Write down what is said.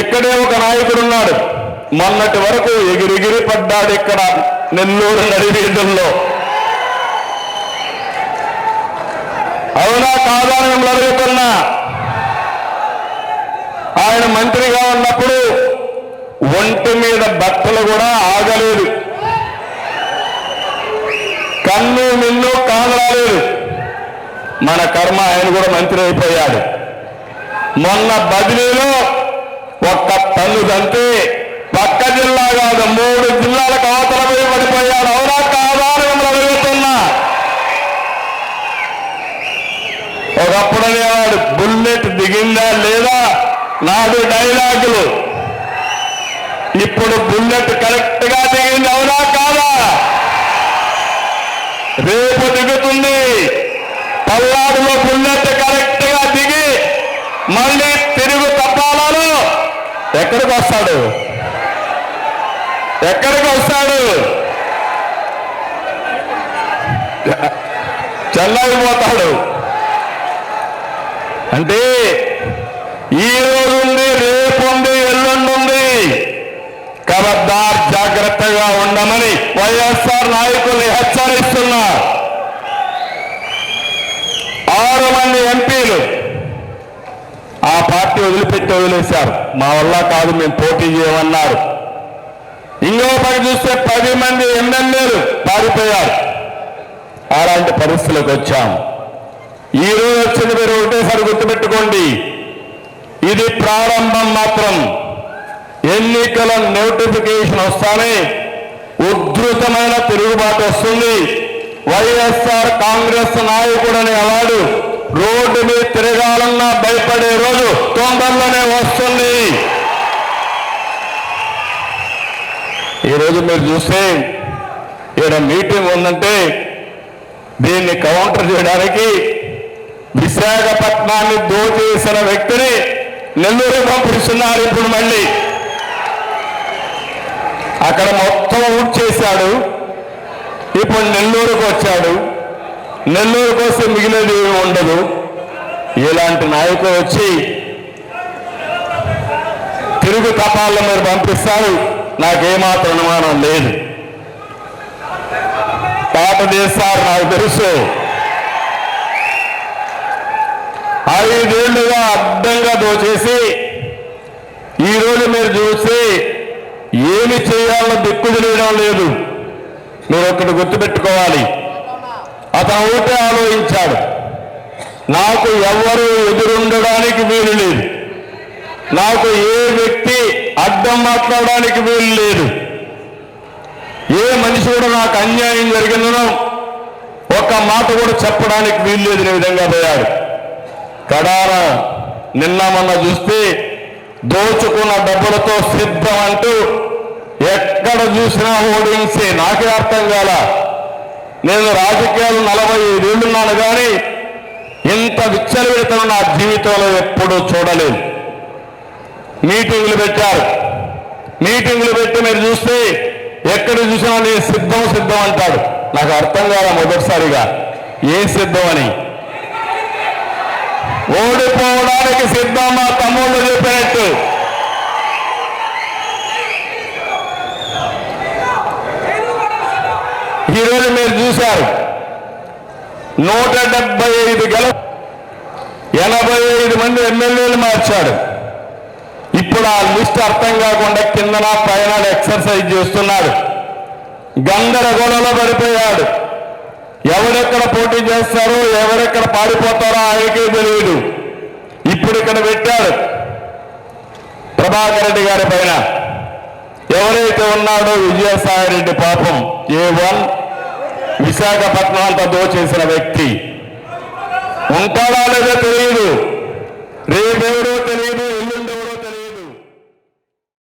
ఇక్కడే ఒక నాయకుడు ఉన్నాడు. మొన్నటి వరకు ఎగిరిగిరి పడ్డాడు ఇక్కడ నెల్లూరు నడివీధుల్లో. అవునా కాదా మిమ్మల్ని అడుగుతున్నా. ఆయన మంత్రిగా ఉన్నప్పుడు ఒంటి మీద బట్టలు కూడా ఆగలేదు. కన్ను మిన్ను కాదరాలేదు మన కర్మ ఆయన కూడా మంత్రి అయిపోయాడు. మొన్న బదిలీలో ఒక్క పన్ను తంతే పక్క జిల్లా కాదు మూడు జిల్లాలకు అవతలపై పడిపోయాడు. అవునా కాదా అని అడుగుతున్నా. ఒకప్పుడు అనేవాడు బుల్లెట్ దిగిందా లేదా? నాడు డైలాగులు. ఇప్పుడు బుల్లెట్ కరెక్ట్గా దిగింది అవునా కాదా? రేపు దిగుతుంది. పల్లాడులో బుల్లెట్ మళ్ళీ తిరుగు తప్పాలలో. ఎక్కడికి వస్తాడు? ఎక్కడికి వస్తాడు? చెల్లైపోతాడు. అంటే ఈ రోజు ఉంది రేపు ఉంది ఎల్లుండి ఉంది. కబద్దార్ జాగ్రత్తగా ఉండమని వైఎస్ఆర్ నాయకుల్ని హెచ్చరిస్తున్నా. ఆరు మంది ఎంపీలు పార్టీ వదిలిపెట్టి వదిలేశారు. మా వల్ల కాదు మేము పోటీ చేయమన్నారు. ఇంకో పని చూస్తే పది మంది ఎమ్మెల్యేలు పారిపోయారు. అలాంటి పరిస్థితులకు వచ్చాం. ఈ రోజు వచ్చింది మీరు ఒకటేసారి గుర్తుపెట్టుకోండి. ఇది ప్రారంభం మాత్రం. ఎన్నికల నోటిఫికేషన్ వస్తానే ఉధృతమైన తిరుగుబాటు వస్తుంది. వైఎస్ఆర్ కాంగ్రెస్ నాయకుడనే అవార్డు రోడ్డు మీద తిరగాలన్నా భయపడే రోజు తొందరలోనే వస్తుంది. ఈరోజు మీరు చూస్తే ఇక్కడ మీటింగ్ ఉందంటే దీన్ని కౌంటర్ చేయడానికి విశాఖపట్నాన్ని దోచేసిన వ్యక్తిని నెల్లూరు పంపిస్తున్నారు ఇప్పుడు మళ్ళీ. అక్కడ మొత్తం ఊట్ చేశాడు ఇప్పుడు నెల్లూరుకు వచ్చాడు నెల్లూరు కోసం మిగిలినది ఏమి ఉండదు. ఇలాంటి నాయకులు వచ్చి తిరుగు తపాల్లో మీరు పంపిస్తారు నాకేమాత్రం అనుమానం లేదు. పాట చేస్తారు నాకు తెలుసు. ఐదేళ్ళుగా అడ్డంగా దోచేసి ఈరోజు మీరు చూసి ఏమి చేయాలో దిక్కు తెలియడం లేదు. మీరు ఒకటి గుర్తుపెట్టుకోవాలి. అతను ఒకటే ఆలోచించాడు. నాకు ఎవ్వరూ ఎదురుండడానికి వీలు లేదు. నాకు ఏ వ్యక్తి అడ్డం మాట్లాడడానికి వీలు లేదు. ఏ మనిషి కూడా నాకు అన్యాయం జరిగిందనో ఒక్క మాట కూడా చెప్పడానికి వీలు లేదు విధంగా పోయాడు. కడాన నిన్న మొన్న చూస్తే దోచుకున్న డబ్బులతో సిద్ధం అంటూ ఎక్కడ చూసినా హోర్డింగ్సే నాకే అర్థం కాలా? నేను రాజకీయాలు నలభై ఐదేళ్ళున్నాను కానీ ఇంత విచ్చలవిడతను నా జీవితంలో ఎప్పుడూ చూడలేదు. మీటింగులు పెట్టారు. మీటింగులు పెట్టి మీరు చూస్తే ఎక్కడ చూసినా నేను సిద్ధం సిద్ధం అంటాడు. నాకు అర్థం కాల మొదటిసారిగా. ఏ సిద్ధం అని? ఓడిపోవడానికి సిద్ధం మా తమ్ముళ్ళు చెప్పినట్టు. ఈరోజు మీరు చూశారు. నూట డెబ్బై ఐదు గెల ఎనభై ఐదు మంది ఎమ్మెల్యేలు మార్చాడు. ఇప్పుడు ఆ లిస్ట్ అర్థం కాకుండా కిందన పైన ఎక్సర్సైజ్ చేస్తున్నాడు. గందరగోళంలో పడిపోయాడు. ఎవరెక్కడ పోటీ చేస్తారో ఎవరెక్కడ పాడిపోతారో ఆయనకే తెలియదు ఇప్పుడు ఇక్కడ పెట్టాడు ప్రభాకర్ రెడ్డి గారి పైన. ఎవరైతే ఉన్నాడో విజయసాయి రెడ్డి పాపం ఏ వన్ విశాఖపట్నం అంతా దోచేసిన వ్యక్తి. ఉంటాడా లేదో తెలియదు రేపేవడో తెలియదు